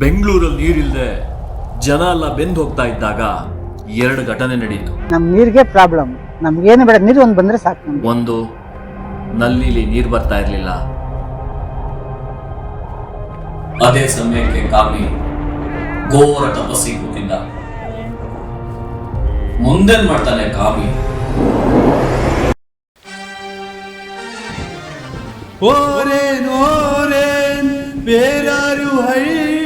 ಬೆಂಗಳೂರಲ್ಲಿ ನೀರಿಲ್ಲದೆ ಜನ ಎಲ್ಲ ಬೆಂದು ಹೋಗ್ತಾ ಇದ್ದಾಗ ಎರಡು ಘಟನೆ ನಡೀತು. ನಮ್ ನೀರಿಗೆ ಪ್ರಾಬ್ಲಮ್ ನಮ್ಗೇನು ಬೇಡ ನೀರು ಒಂದು ಬಂದ್ರೆ ಸಾಕು ನಮ್ಗೆ. ಒಂದು ನಲ್ಲಿಲಿ ನೀರು ಬರ್ತಾ ಇರಲಿಲ್ಲ. ಅದೇ ಸಮಯಕ್ಕೆ ಕಾಮಿ ಘೋರ ತಪಸ್ಸಿ ಕೂತಿದ್ದ. ಮುಂದೇನ್ ಮಾಡ್ತಾನೆ ಕಾಮಿ ಓರೇನ್ ಓರೇನ್ ಬೇರಾರು are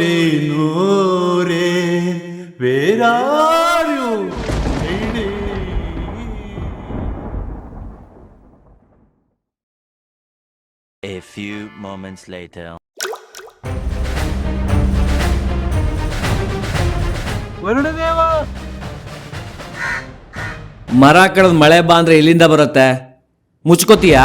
ரே நோ ரே வேறாரியோ A few moments later. ಮರ ಕಡದ ಮಳೆ ಬಾ ಅಂದ್ರೆ ಇಲ್ಲಿಂದ ಬರುತ್ತೆ. ಮುಚ್ಕೋತೀಯಾ?